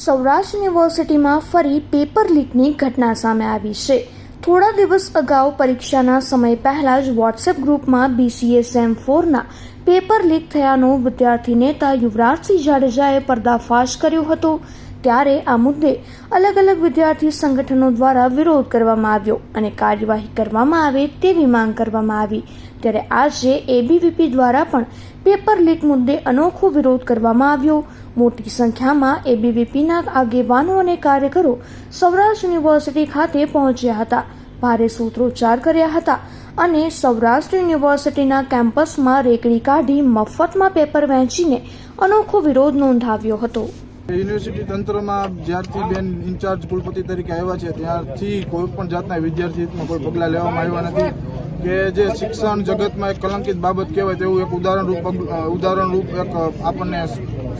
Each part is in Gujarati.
સૌરાષ્ટ્ર યુનિવર્સિટીમાં ફરી પેપર લીકની ઘટના સામે આવી છે. થોડા દિવસ અગાઉ પરીક્ષાના સમય પહેલા જ વોટ્સએપ ગ્રુપમાં બીસીએ સેમ ફોરના પેપર લીક થયાનો વિદ્યાર્થી નેતા યુવરાજસિંહ જાડેજાએ પર્દાફાશ કર્યો હતો. ત્યારે આ મુદ્દે અલગ અલગ વિદ્યાર્થી સંગઠનો દ્વારા વિરોધ કરવામાં આવ્યો અને કાર્યવાહી કરવામાં આવે તેવી માંગ કરવામાં આવી. ત્યારે આજે એબીવીપી દ્વારા પણ પેપર લીક મુદ્દે અનોખો વિરોધ કરવામાં આવ્યો. મોટી સંખ્યામાં એબીવીપીના આગેવાનો અને કાર્યકરો સૌરાષ્ટ્ર યુનિવર્સિટી ખાતે પહોંચ્યા હતા. ભારે સૂત્રોચ્ચાર કર્યા હતા અને સૌરાષ્ટ્ર યુનિવર્સિટીના કેમ્પસમાં રેકડી કાઢી મફતમાં પેપર વહેંચીને અનોખો વિરોધ નોંધાવ્યો હતો. યુનિવર્સિટી તંત્રમાં જ્યારથી બેન ઇન્ચાર્જ કુલપતિ તરીકે આવ્યા છે, ત્યારથી કોઈ પણ જાતના વિદ્યાર્થી હિતમાં કોઈ પગલાં લેવામાં આવ્યા નથી. કે જે શિક્ષણ જગતમાં એક કલંકિત બાબત કહેવાય તેવું એક ઉદાહરણરૂપ રૂપ ઉદાહરણ ઉદાહરણરૂપ એક આપણને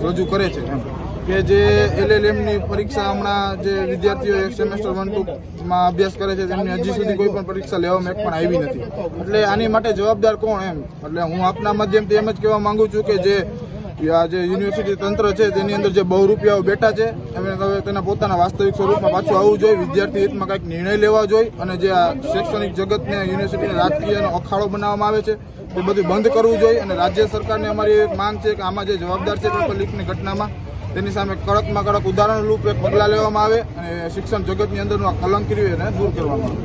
રજૂ કરે છે એમ. કે જે એલએલએમની પરીક્ષા હમણાં જે વિદ્યાર્થીઓ એક સેમેસ્ટર વન ટુમાં અભ્યાસ કરે છે, તેમની હજી સુધી કોઈ પણ પરીક્ષા લેવામાં એક પણ આવી નથી. એટલે આની માટે જવાબદાર કોણ એમ? એટલે હું આપના માધ્યમથી એમ જ કહેવા માંગુ છું કે જે આ જે યુનિવર્સિટી તંત્ર છે, તેની અંદર જે બહુ રૂપિયાઓ બેઠા છે, એમને હવે તેના પોતાના વાસ્તવિક સ્વરૂપમાં પાછું આવવું જોઈએ, વિદ્યાર્થી હિતમાં કંઈક નિર્ણય લેવા જોઈએ, અને જે આ શૈક્ષણિક જગતને, યુનિવર્સિટીને રાજકીયનો અખાડો બનાવવામાં આવે છે, તે બધું બંધ કરવું જોઈએ, અને રાજ્ય સરકારને અમારી એક માંગ છે કે આમાં જે જવાબદાર છે પેપર ઘટનામાં, તેની સામે કડકમાં કડક ઉદાહરણ રૂપે પગલાં લેવામાં આવે, અને શિક્ષણ જગતની અંદરનું આ કલંક એને દૂર કરવામાં આવે.